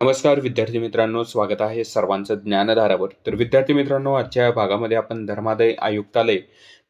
नमस्कार विद्यार्थी मित्रांनो स्वागत आहे सर्वांचं ज्ञानधारावर. तर विद्यार्थी मित्रांनो आजच्या भागामध्ये आपण धर्मादाय आयुक्तालय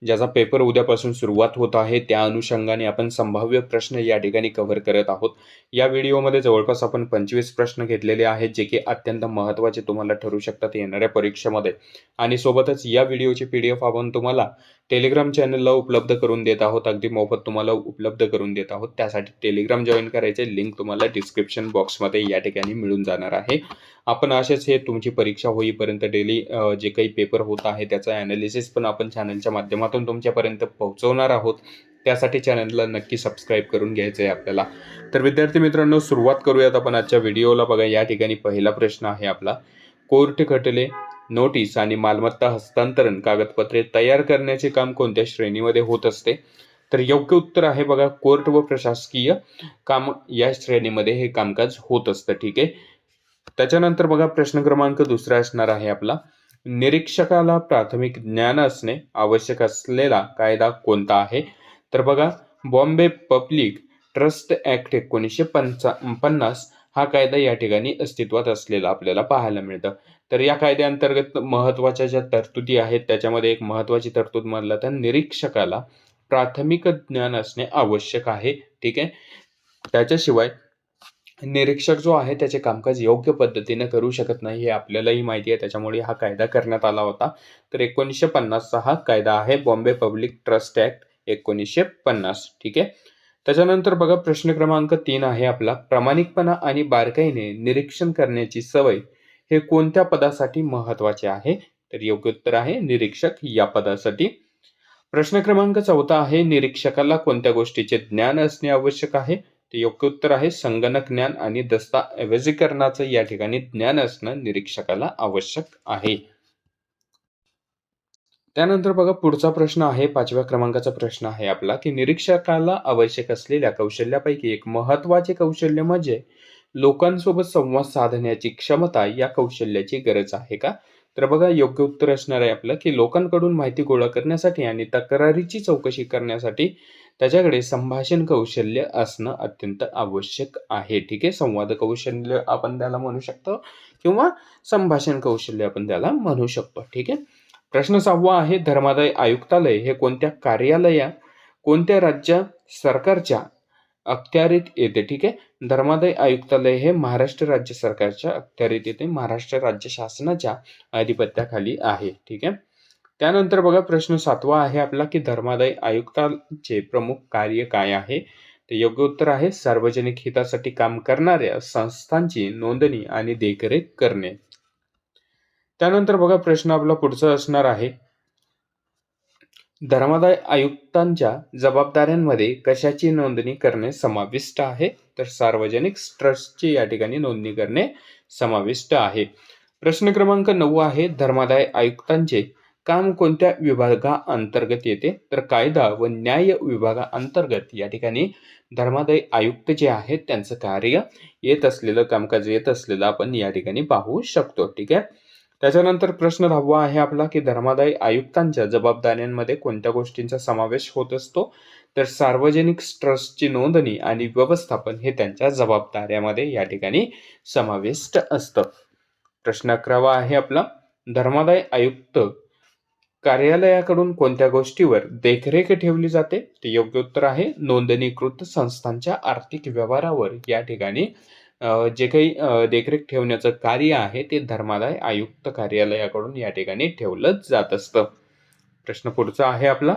ज्याचा पेपर उद्यापासून सुरुवात होत आहे त्या अनुषंगाने आपण संभाव्य प्रश्न या ठिकाणी कव्हर करत आहोत. या व्हिडिओमध्ये जवळपास आपण पंचवीस प्रश्न घेतलेले आहेत जे की अत्यंत महत्त्वाचे तुम्हाला ठरू शकतात येणाऱ्या परीक्षेमध्ये. आणि सोबतच या व्हिडिओची पी डी एफ आपण तुम्हाला टेलिग्राम चॅनलला उपलब्ध करून देत आहोत. अगदी मोफत तुम्हाला उपलब्ध करून देत आहोत. त्यासाठी टेलिग्राम जॉईन करायचे लिंक तुम्हाला डिस्क्रिप्शन बॉक्समध्ये या ठिकाणी मिळून जाणार आहे. आपण असेच हे तुमची परीक्षा होईपर्यंत डेली जे काही पेपर होत आहे त्याचं ॲनालिसिस पण आपण चॅनलच्या माध्यमात माध्यमातून तुमच्यापर्यंत पोहोचवणार आहोत. त्यासाठी चॅनलला नक्की सबस्क्राईब करून घ्यायचं आहे आपल्याला. तर विद्यार्थी मित्रांनो सुरुवात करूयात आपण आजच्या व्हिडिओला बघा या ठिकाणी पहिला प्रश्न आहे आपला. कोर्ट खटले नोटीस आणि मालमत्ता हस्तांतरण कागदपत्रे तयार करण्याचे काम कोणत्या श्रेणीमध्ये होत असते? तर योग्य उत्तर आहे बघा कोर्ट व प्रशासकीय काम या श्रेणीमध्ये हे कामकाज होत असतं ठीक आहे? त्याच्यानंतर बघा प्रश्न क्रमांक दुसरा असणार आहे आपला. निरीक्षकाला प्राथमिक ज्ञान असणे आवश्यक असलेला कायदा कोणता आहे? तर बघा बॉम्बे पब्लिक ट्रस्ट ऍक्ट एकोणीसशे पंचा पन्नास हा कायदा या ठिकाणी अस्तित्वात असलेला आपल्याला पाहायला मिळतं. तर या कायद्याअंतर्गत महत्त्वाच्या ज्या तरतुदी आहेत त्याच्यामध्ये एक महत्त्वाची तरतूद म्हणलं तर निरीक्षकाला प्राथमिक ज्ञान असणे आवश्यक आहे. ठीक आहे? त्याच्याशिवाय निरीक्षक जो आहे त्याचे कामकाज योग्य पद्धतीने करू शकत नाही हे आपल्यालाही माहिती आहे. त्याच्यामुळे हा कायदा करण्यात आला होता. तर एकोणीसशे पन्नासचा हा कायदा आहे. बॉम्बे पब्लिक ट्रस्ट ॲक्ट एकोणीसशे पन्नास. ठीक आहे? त्याच्यानंतर बघा प्रश्न क्रमांक तीन आहे आपला. प्रामाणिकपणा आणि बारकाईने निरीक्षण करण्याची सवय हे कोणत्या पदासाठी महत्त्वाचे आहे? तर योग्य उत्तर आहे निरीक्षक या पदासाठी. प्रश्न क्रमांक चौथा आहे निरीक्षकाला कोणत्या गोष्टीचे ज्ञान असणे आवश्यक आहे? ते योग्य उत्तर आहे. संगणक ज्ञान आणि दस्ताऐवजीकरणाचं या ठिकाणी ज्ञान असणं निरीक्षकाला आवश्यक आहे. त्यानंतर बघा पुढचा प्रश्न आहे. पाचव्या क्रमांकाचा प्रश्न आहे आपला की निरीक्षकाला आवश्यक असलेल्या कौशल्यापैकी एक महत्त्वाचे कौशल्य म्हणजे लोकांसोबत संवाद साधण्याची क्षमता या कौशल्याची गरज आहे का? तर बघा योग्य उत्तर असणार आहे आपलं की लोकांकडून माहिती गोळा करण्यासाठी आणि तक्रारीची चौकशी करण्यासाठी त्याच्याकडे संभाषण कौशल्य असणं अत्यंत आवश्यक आहे. ठीक आहे? संवाद कौशल्य आपण त्याला म्हणू शकतो किंवा संभाषण कौशल्य आपण त्याला म्हणू शकतो. ठीक आहे? प्रश्न सहावा आहे धर्मादाय आयुक्तालय हे कोणत्या कार्यालया कोणत्या राज्य सरकारच्या अखत्यारीत येते? ठीक आहे? धर्मादाय आयुक्तालय हे महाराष्ट्र राज्य सरकारच्या अखत्यारीत येते. महाराष्ट्र राज्य शासनाच्या अधिपत्याखाली आहे. ठीक आहे? त्यानंतर बघा प्रश्न सातवा आहे आपला की धर्मादाय आयुक्ताचे प्रमुख कार्य काय आहे? ते योग्य उत्तर आहे सार्वजनिक हितासाठी काम करणाऱ्या संस्थांची नोंदणी आणि देखरेख करणे. त्यानंतर बघा प्रश्न आपला पुढचा असणार आहे. धर्मादाय आयुक्तांच्या जबाबदाऱ्यांमध्ये कशाची नोंदणी करणे समाविष्ट आहे? तर सार्वजनिक ट्रस्टची या ठिकाणी नोंदणी करणे समाविष्ट आहे. प्रश्न क्रमांक नऊ आहे धर्मादाय आयुक्तांचे काम कोणत्या विभागाअंतर्गत येते? तर कायदा व न्याय विभागाअंतर्गत या ठिकाणी धर्मादाय आयुक्त जे आहेत त्यांचं कार्य येत असलेलं कामकाज येत असलेलं आपण या ठिकाणी पाहू शकतो ठीक आहे? त्याच्यानंतर प्रश्न दहावा आहे आपला की धर्मादाय आयुक्तांच्या जबाबदाऱ्यांमध्ये कोणत्या गोष्टींचा समावेश होत असतो? तर सार्वजनिक ट्रस्टची नोंदणी आणि व्यवस्थापन हे त्यांच्या जबाबदाऱ्यामध्ये या ठिकाणी समाविष्ट असतं. प्रश्न अकरावा आहे आपला धर्मादाय आयुक्त कार्यालयाकडून कोणत्या गोष्टीवर देखरेख ठेवली जाते? ते योग्य उत्तर आहे नोंदणीकृत संस्थांच्या आर्थिक व्यवहारावर. या ठिकाणी जे काही देखरेख ठेवण्याचं कार्य आहे ते धर्मादाय आयुक्त कार्यालयाकडून या ठिकाणी ठेवलं जात असतं. प्रश्न पुढचा आहे आपला.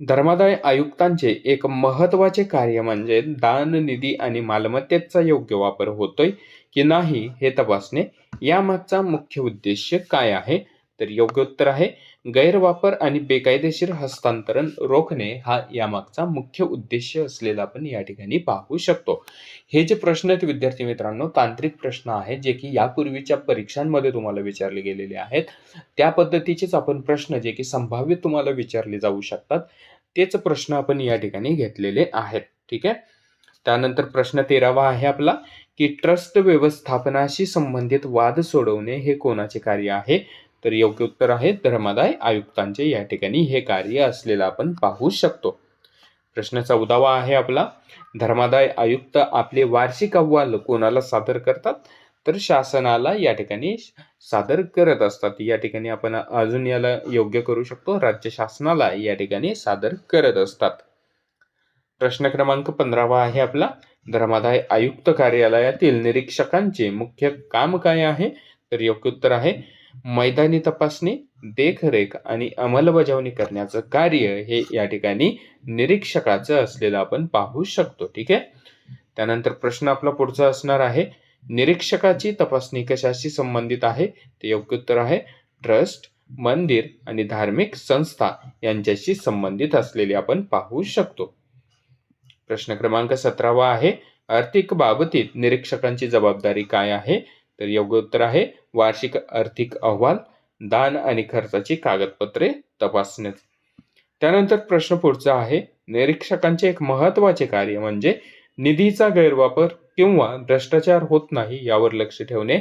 धर्मादाय आयुक्तांचे एक महत्त्वाचे कार्य म्हणजे दान निधी आणि मालमत्तेचा योग्य वापर होतोय की नाही हे तपासणे. यामागचा मुख्य उद्देश काय आहे? तर योग्य उत्तर आहे. गैरवापर आणि बेकायदेशीर हस्तांतरण रोखणे हा यामागचा मुख्य उद्देश असलेला आपण या ठिकाणी पाहू शकतो. हे जे प्रश्न आहेत विद्यार्थी मित्रांनो तांत्रिक प्रश्न आहेत जे की यापूर्वीच्या परीक्षांमध्ये तुम्हाला विचारले गेलेले आहेत. त्या पद्धतीचेच आपण प्रश्न जे की संभाव्य तुम्हाला विचारले जाऊ शकतात तेच प्रश्न आपण या ठिकाणी घेतलेले आहेत. ठीक आहे? त्यानंतर प्रश्न तेरावा आहे आपला की ट्रस्ट व्यवस्थापनाशी संबंधित वाद सोडवणे हे कोणाचे कार्य आहे? तर योग्य उत्तर आहे. धर्मादाय आयुक्तांचे या ठिकाणी हे कार्य असलेलं आपण पाहू शकतो. प्रश्न चौदावा आहे आपला. धर्मादाय आयुक्त आपले वार्षिक अहवाल कोणाला सादर करतात? तर शासनाला या ठिकाणी सादर करत असतात. या ठिकाणी आपण अजून याला योग्य करू शकतो. राज्य शासनाला या ठिकाणी सादर करत असतात. प्रश्न क्रमांक पंधरावा आहे आपला. धर्मादाय आयुक्त कार्यालयातील निरीक्षकांचे मुख्य काम काय आहे? तर योग्य उत्तर आहे. मैदानी तपासणी देखरेख आणि अंमलबजावणी करण्याचं कार्य हे या ठिकाणी निरीक्षकाचं असलेलं आपण पाहू शकतो ठीक आहे? त्यानंतर प्रश्न आपला पुढचा असणार आहे निरीक्षकाची तपासणी कशाशी संबंधित आहे? ते योग्य उत्तर आहे ट्रस्ट मंदिर आणि धार्मिक संस्था यांच्याशी संबंधित असलेली आपण पाहू शकतो. प्रश्न क्रमांक सतरावा आहे आर्थिक बाबतीत निरीक्षकांची जबाबदारी काय आहे? तर योग्य उत्तर आहे वार्षिक आर्थिक अहवाल दान आणि खर्चाची कागदपत्रे तपासणे त्यानंतर प्रश्न पुढचा आहे निरीक्षकांचे एक महत्त्वाचे कार्य म्हणजे निधीचा गैरवापर किंवा भ्रष्टाचार होत नाही यावर लक्ष ठेवणे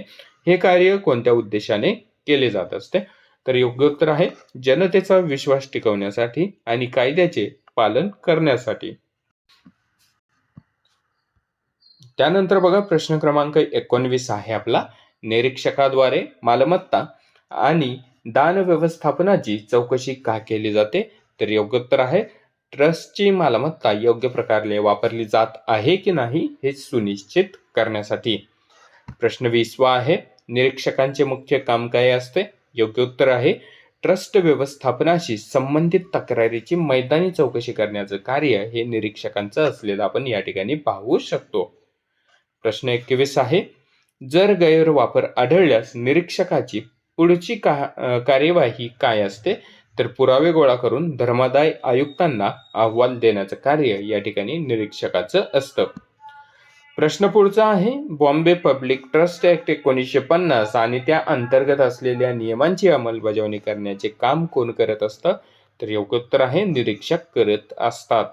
हे कार्य कोणत्या उद्देशाने केले जात असते? तर योग्य उत्तर आहे जनतेचा विश्वास टिकवण्यासाठी आणि कायद्याचे पालन करण्यासाठी. त्यानंतर बघा प्रश्न क्रमांक एकोणवीस आहे आपला. निरीक्षकाद्वारे मालमत्ता आणि दान व्यवस्थापनाची चौकशी का केली जाते? तर योग्य उत्तर आहे ट्रस्टची मालमत्ता योग्य प्रकारे वापरली जात आहे की नाही हे सुनिश्चित करण्यासाठी. प्रश्न वीसवा आहे निरीक्षकांचे मुख्य काम काय असते? योग्य उत्तर आहे ट्रस्ट व्यवस्थापनाशी संबंधित तक्रारीची मैदानी चौकशी करण्याचं कार्य हे निरीक्षकांचं असलेलं आपण या ठिकाणी पाहू शकतो. प्रश्न एकवीस आहे. जर गैरवापर आढळल्यास निरीक्षकाची पुढची का कार्यवाही काय असते? तर पुरावे गोळा करून धर्मादाय आयुक्तांना अहवाल देण्याचं कार्य या ठिकाणी निरीक्षकाचं असतं. प्रश्न पुढचा आहे. बॉम्बे पब्लिक ट्रस्ट ऍक्ट एकोणीसशे पन्नास आणि त्या अंतर्गत असलेल्या नियमांची अंमलबजावणी करण्याचे काम कोण करत असतं? तर योग्य उत्तर आहे निरीक्षक करत असतात.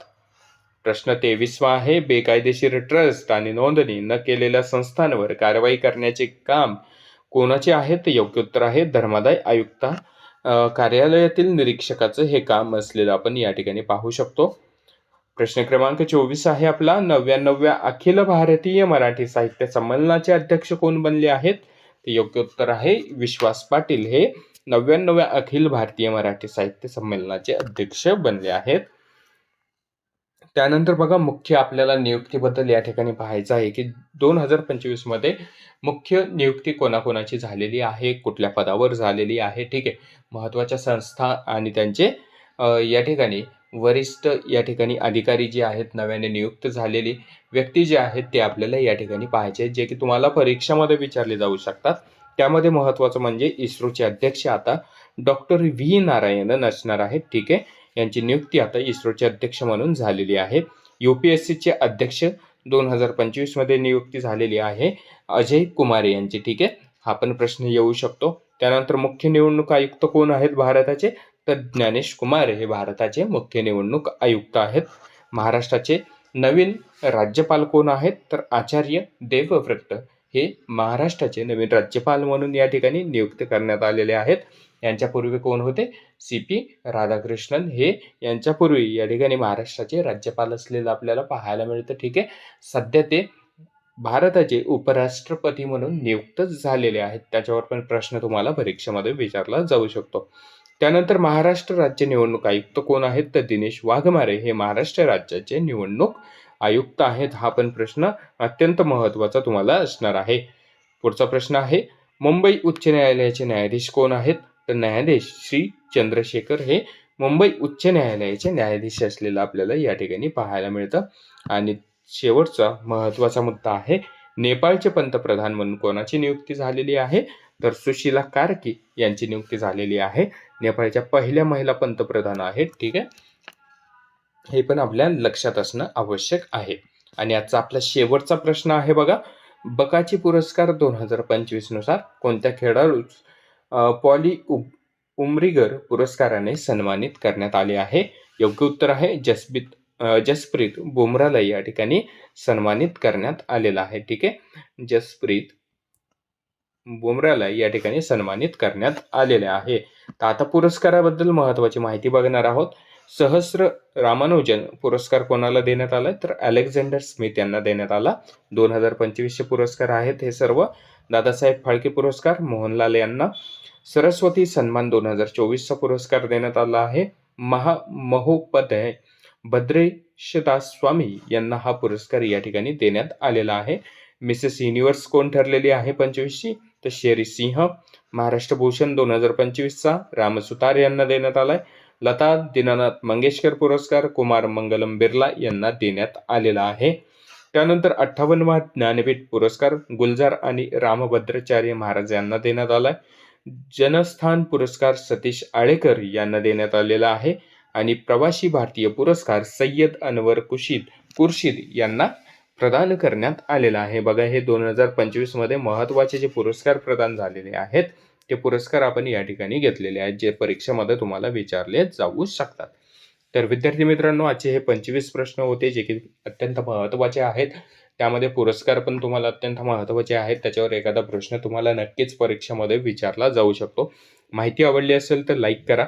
प्रश्न तेवीसवा आहे. बेकायदेशीर ट्रस्ट आणि नोंदणी न केलेल्या संस्थांवर कारवाई करण्याचे काम कोणाचे आहे योग्य उत्तर आहे. धर्मादाय आयुक्ता कार्यालयातील निरीक्षकाचं हे काम असलेलं आपण या ठिकाणी पाहू शकतो. प्रश्न क्रमांक चोवीस आहे आपला. नव्याण्णव्या अखिल भारतीय मराठी साहित्य संमेलनाचे अध्यक्ष कोण बनले आहेत? ते योग्य उत्तर आहे. विश्वास पाटील हे नव्याण्णव्या अखिल भारतीय मराठी साहित्य संमेलनाचे अध्यक्ष बनले आहेत. त्यानंतर बघा मुख्य आपल्याला नियुक्तीबद्दल या ठिकाणी पाहायचं आहे की दोन हजार पंचवीसमध्ये मुख्य नियुक्ती कोणाकोणाची झालेली आहे कुठल्या पदावर झालेली आहे ठीक आहे. महत्त्वाच्या संस्था आणि त्यांचे या ठिकाणी वरिष्ठ या ठिकाणी अधिकारी जे आहेत नव्याने नियुक्त झालेली व्यक्ती जे आहेत ते आपल्याला या ठिकाणी पाहायचे जे की तुम्हाला परीक्षामध्ये विचारले जाऊ शकतात. त्यामध्ये महत्त्वाचं म्हणजे इस्रोचे अध्यक्ष आता डॉक्टर व्ही नारायणन असणार आहेत ठीक आहे. यांची नियुक्ती आता इस्रोचे अध्यक्ष म्हणून झालेली आहे. यू पी एस सीचे अध्यक्ष दोन हजार पंचवीसमध्ये नियुक्ती झालेली आहे. अजय कुमार यांची ठीक आहे? हा पण प्रश्न येऊ शकतो. त्यानंतर मुख्य निवडणूक आयुक्त कोण आहेत भारताचे? तर ज्ञानेश कुमार हे भारताचे मुख्य निवडणूक आयुक्त आहेत. महाराष्ट्राचे नवीन राज्यपाल कोण आहेत? तर आचार्य देवव्रत हे महाराष्ट्राचे नवीन राज्यपाल म्हणून या ठिकाणी नियुक्त करण्यात आलेले आहेत. यांच्यापूर्वी कोण होते? C P Radhakrishnan. हे यांच्यापूर्वी या ठिकाणी महाराष्ट्राचे राज्यपाल असलेलं आपल्याला पाहायला मिळतं. ठीक आहे? सध्या ते भारताचे उपराष्ट्रपती म्हणून नियुक्त झालेले आहेत. त्याच्यावर पण प्रश्न तुम्हाला परीक्षेमध्ये विचारला जाऊ शकतो. त्यानंतर महाराष्ट्र राज्य निवडणूक आयुक्त कोण आहेत? तर दिनेश वाघमारे हे महाराष्ट्र राज्याचे निवडणूक आयुक्त आहेत. हा पण प्रश्न अत्यंत महत्त्वाचा तुम्हाला असणार आहे. पुढचा प्रश्न आहे मुंबई उच्च न्यायालयाचे न्यायाधीश कोण आहेत? तर न्यायाधीश श्री चंद्रशेखर हे मुंबई उच्च न्यायालयाचे न्यायाधीश असलेलं आपल्याला या ठिकाणी पाहायला मिळतं. आणि शेवटचा महत्त्वाचा मुद्दा आहे नेपाळचे पंतप्रधान म्हणून कोणाची नियुक्ती झालेली आहे? तर सुशीला कार्की यांची नियुक्ती झालेली आहे. नेपाळच्या पहिल्या महिला पंतप्रधान आहेत ठीक आहे? हे पण आपल्या लक्षात असणं आवश्यक आहे. आणि आजचा आपला शेवटचा प्रश्न आहे बघा. बकाची पुरस्कार दोन हजार पंचवीसनुसार कोणत्या खेळाडू पॉली उमरीगर पुरस्काराने सन्मानित करण्यात आले आहे. योग्य उत्तर आहे जसबीत जसप्रीत बुमराला या ठिकाणी सन्मानित करण्यात आलेला आहे. ठीक आहे? जसप्रीत बुमराला या ठिकाणी सन्मानित करण्यात आलेले आहे. तर आता पुरस्काराबद्दल महत्वाची माहिती बघणार आहोत. सहस्र रामानुजन पुरस्कार कोणाला देण्यात आला तर अलेक्झांडर स्मिथ यांना देण्यात आला. दोन हजार पंचवीसचे पुरस्कार आहेत हे सर्व. दादासाहेब फाळके पुरस्कार मोहनलाल यांना. सरस्वती सन्मान दोन हजार चोवीसचा पुरस्कार देण्यात आला आहे. महा महोपाध्याय भद्रेशदास स्वामी यांना हा पुरस्कार या ठिकाणी देण्यात आलेला आहे. मिसेस युनिव्हर्स कोण ठरलेली आहे पंचवीसची? तर शेरी सिंह. महाराष्ट्र भूषण दोन हजार पंचवीसचा रामसुतार यांना देण्यात आलाय. लता दीनानाथ मंगेशकर पुरस्कार कुमार मंगलम बिर्ला यांना देण्यात आलेला आहे. त्यानंतर अठ्ठावन्नवा ज्ञानपीठ पुरस्कार गुलजार आणि रामभद्राचार्य महाराज यांना देण्यात आलाय. जनस्थान पुरस्कार सतीश आळेकर यांना देण्यात आलेला आहे. आणि प्रवासी भारतीय पुरस्कार सय्यद अनवर कुशीद कुर्शीद यांना प्रदान करण्यात आलेला आहे. बघा हे दोन हजार पंचवीसमध्ये महत्त्वाचे जे पुरस्कार प्रदान झालेले आहेत ते पुरस्कार आपण या ठिकाणी घेतलेले आहेत जे परीक्षेमध्ये तुम्हाला विचारले जाऊ शकतात. तर विद्यार्थी मित्रांनो आजचे हे पंचवीस प्रश्न होते जे की अत्यंत महत्त्वाचे आहेत. त्यामध्ये पुरस्कार पण तुम्हाला अत्यंत महत्त्वाचे आहेत. त्याच्यावर एखादा प्रश्न तुम्हाला नक्कीच परीक्षेमध्ये विचारला जाऊ शकतो. माहिती आवडली असेल तर लाईक करा.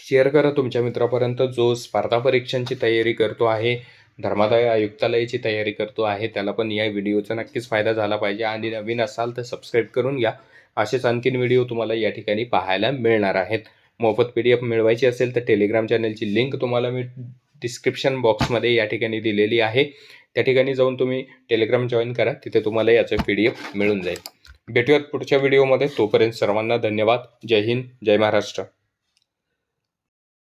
शेअर करा तुमच्या मित्रापर्यंत जो स्पर्धा परीक्षांची तयारी करतो आहे धर्मादाय आयुक्तालयाची तयारी करतो आहे त्याला पण या व्हिडिओचा नक्कीच फायदा झाला पाहिजे. आणि नवीन असाल तर सबस्क्राईब करून घ्या. असेच आणखीन व्हिडिओ तुम्हाला या ठिकाणी पाहायला मिळणार आहेत. मोफत पी डी एफ मिळवायची असेल तर टेलिग्राम चॅनलची लिंक तुम्हाला मी डिस्क्रिप्शन बॉक्समध्ये या ठिकाणी दिलेली आहे. त्या ठिकाणी जाऊन तुम्ही टेलिग्राम जॉईन करा तिथे तुम्हाला याचं पी डी एफ मिळून जाईल. भेटूयात पुढच्या व्हिडिओमध्ये तोपर्यंत सर्वांना धन्यवाद. जय हिंद जय महाराष्ट्र.